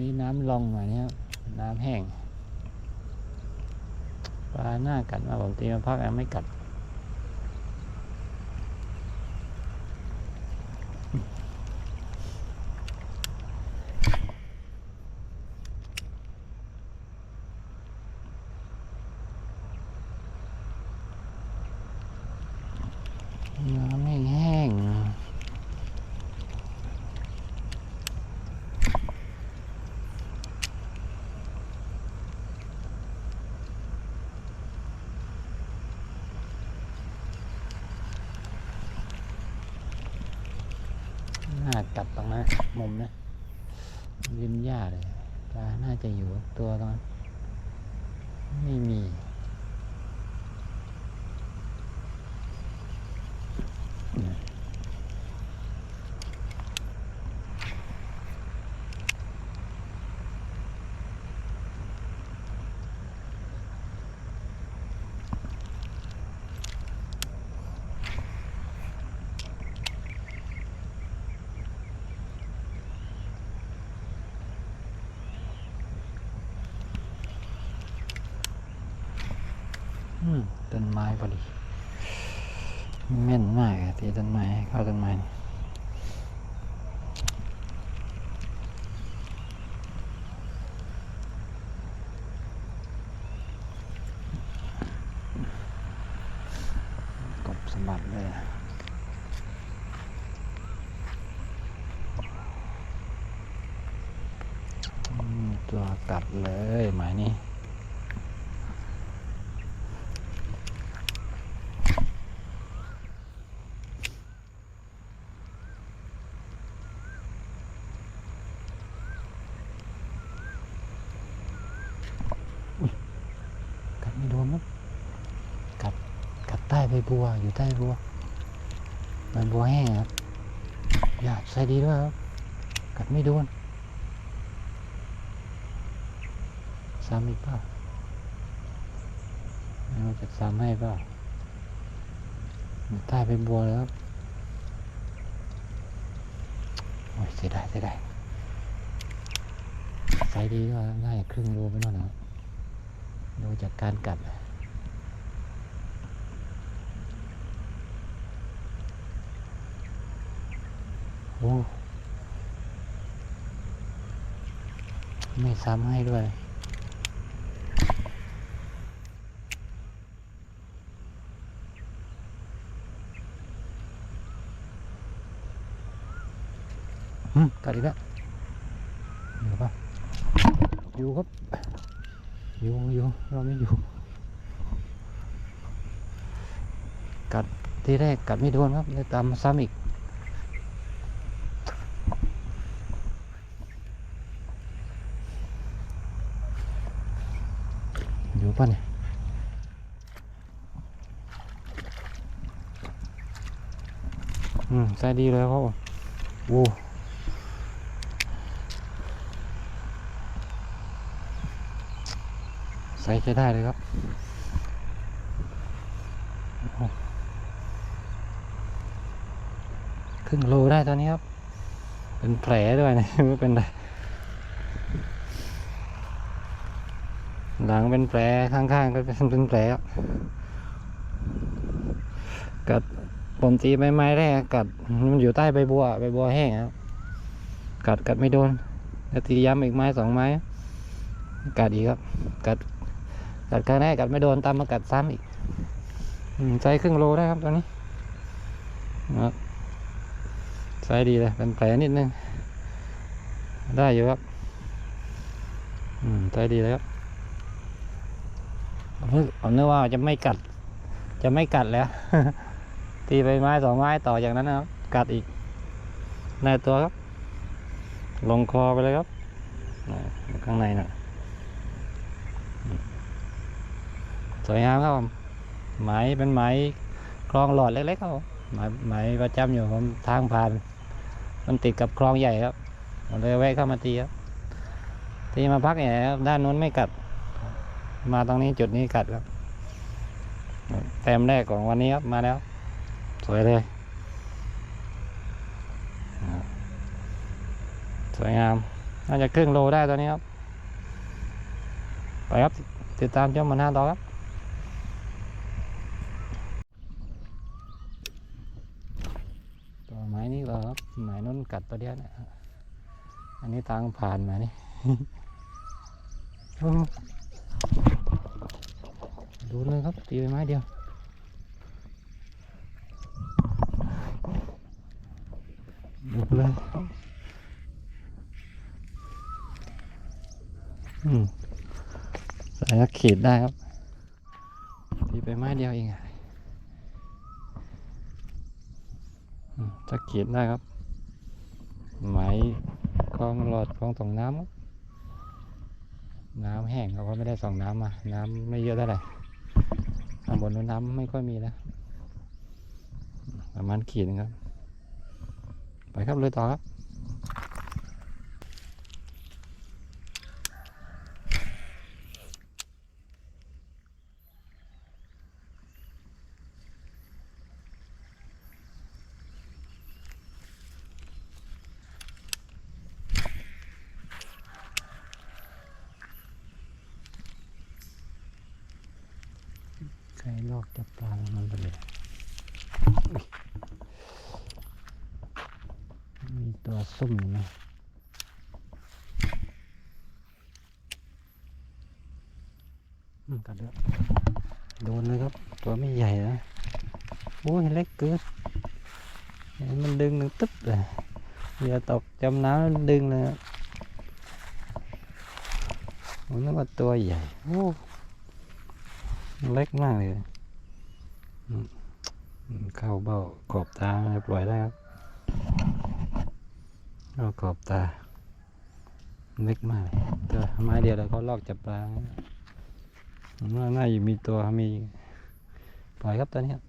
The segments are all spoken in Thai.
นี้น้ำลงหน่อยนะครับ น้ำแห้งปลาหน้ากัดมาผมตีมาพักแล้วไม่กัด น้ำแห้งๆน่ากัดตรงนั้นมุมนะริมหญ้าเลยปลาน่าจะอยู่ตัวตรงนั้นไม่มี อืมต้นไม้ พอดีแม่นมากตีต้นไม้เข้าต้นไม้กบสะบัดเลยตัวกัดเลยหมายนี้ กัดไม่โดนครับกัดกัด ใต้ใบบัวอยู่ใต้บัวใบบัวแห้งครับอย่าใส่ดีด้วยครับ กัดไม่โดนซ้ำอีกเปล่าไม่รู้จะซ้ำให้เปล่าใต้ใบบัวแล้วครับโอ้ยเสียดายเสียดายใส่ดีก็น่าจะครึ่งโลไปโน่นนะดูจากการกัด อ้ไม่ซ้ำให้ด้วยอืมกัดอีกแล้วอยู่ปะอยู่ครับ อยู่อยู่เราไม่อยู่ กัดทีแรกกัดไม่โดนครับเลยตามมาซ้ำอีก ป่ะเนี่ยอืมใส่ดีเลยครับผมโว้ใส่ใช้ได้เลยครับโอ้โหครึ่งโลได้ตอนนี้ครับ เป็นแผลด้วยนะไม่เป็นไร หลังเป็นแผลข้างๆก็เป็นแผลครับกัดผมตีใบไม้แรกกัดมันอยู่ใต้ใบบัวใบบัวแห้งครับ กัดกัดไม่โดนแล้วตีย้ำอีกไม้สองไม้ กัดอีกครับ กัด กัดครั้งแรกกัดไม่โดนตามมากัดซ้ำอีกอืมใจครึ่งโลได้ครับตอนนี้นะครับใจดีเลยเป็นแผลนิดนึง ได้อยู่ครับอืมใจดีเลยครับ ผมนึกผมนึกว่าจะไม่กัด จะไม่กัดแล้ว ตีไปไม้สองไม้ต่อจากนั้นนะครับกัดอีกในตัวครับ ลงคอไปเลยครับข้างในน่ะสวยงามครับผมไหมเป็นไหมคลองหลอดเล็กๆครับผมไหมไหมประจำอยู่ผมทางผ่าน มันติดกับคลองใหญ่ครับผมเลยแวะเข้ามาตีครับตีมาพักเนี่ยครับด้านนู้นไม่กัด มาตรงนี้จุดนี้กัดครับแต้มแรกของวันนี้ครับมาแล้ว สวยเลย สวยงาม น่าจะครึ่งโลได้ตัวนี้ครับ ไปครับ ติดตามชมมันหน้าต่อครับตัวไม้นี่ก็ครับไม้นู้นกัดตัวเดียวเนะอันนี้ทางผ่านมานี่ ดูเลยครับตีไปไม้เดียวดูเลยอืมใส่ก็ขีดได้ครับตีไปไม้เดียวเองอะจะขีดได้ครับ ไหมคลองหลอดคลองส่งน้ำน้ำแห้งเราก็ไม่ได้ส่องน้ำมา น้ำไม่เยอะเท่าไหร่ บนนู้นน้ำไม่ค่อยมีแล้วประมาณขีดนึงครับ ไปครับเลยต่อครับ ใครลอกจับปลาแล้วมันไปเลยมีตัวซุ่มอยู่นะอืมกัดแล้วโดนเลยครับ ตัวไม่ใหญ่นะโอ้ยเล็กเกินมันดึงหนึ่งตึ๊บเลยอย่าตกจมน้ำดึงเลยผมนึกว่าตัวใหญ่โอ้ เล็กมากเลยเข้าเบ้าขอบตาจะปล่อยได้ครับเข้าขอบตา เล็กมากเลยตัวไม้เดียวแล้วเขาลอกจับปลาผมว่าน่าจะมีตัวมีปล่อยครับตอนนี้ครับ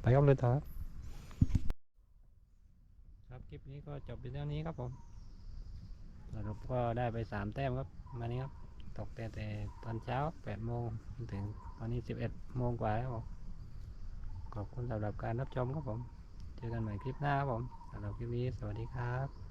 ไปครับเลยต่อครับครับคลิปนี้ก็จบเป็นเท่านี้ครับผมสรุปก็ได้ไปสามแต้มครับมานี้ครับ ตกแต่แต่ตอนเช้าแปดโมงถึงตอนนี้สิบเอ็ดโมงกว่าแล้วผมขอบคุณสำหรับการรับชมครับผม เจอกันใหม่คลิปหน้าครับผมสำหรับคลิปนี้สวัสดีครับ